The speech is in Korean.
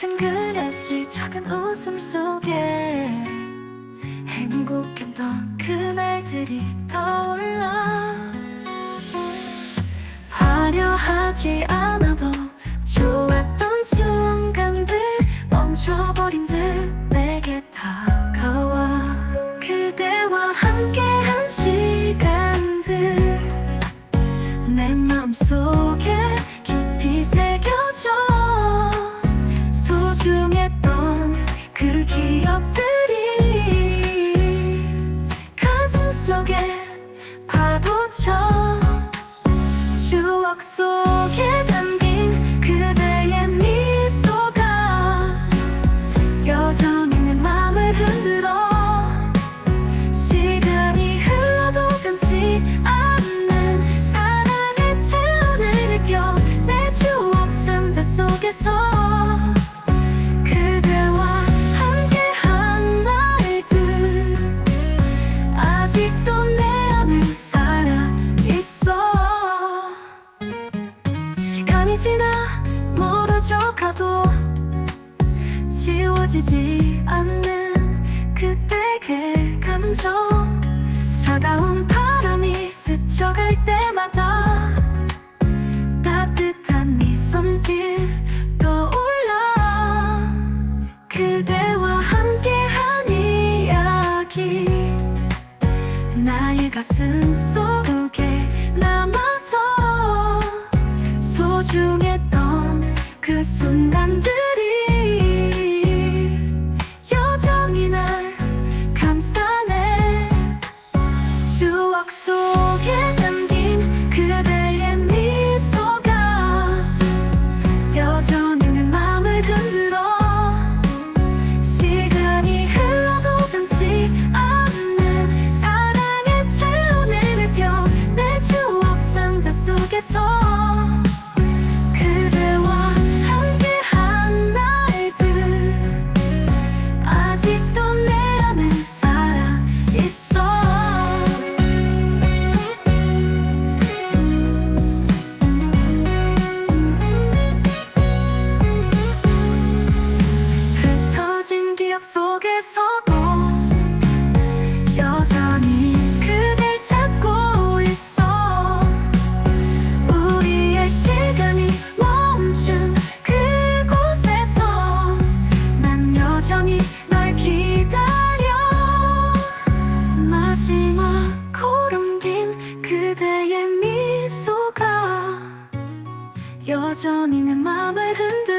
둥그렸지 작은 웃음 속에. 행복했던 그날들이 떠올라. 화려하지 않아도 좋았던 순간들 멈춰버린 듯 내게 다가와. 그대와 함께 속에 지워지지 않는 그때의 감정. 차가운 바람이 스쳐갈 때마다 따뜻한 네 손길 떠올라. 그대와 함께한 이야기. 나의 가슴 속에 남아서 소중했던 그 순간들 속에서도 여전히 그댈 찾고 있어. 우리의 시간이 멈춘 그곳에서 난 여전히 널 기다려. 마지막 고름긴 그대의 미소가 여전히 내 맘을 흔들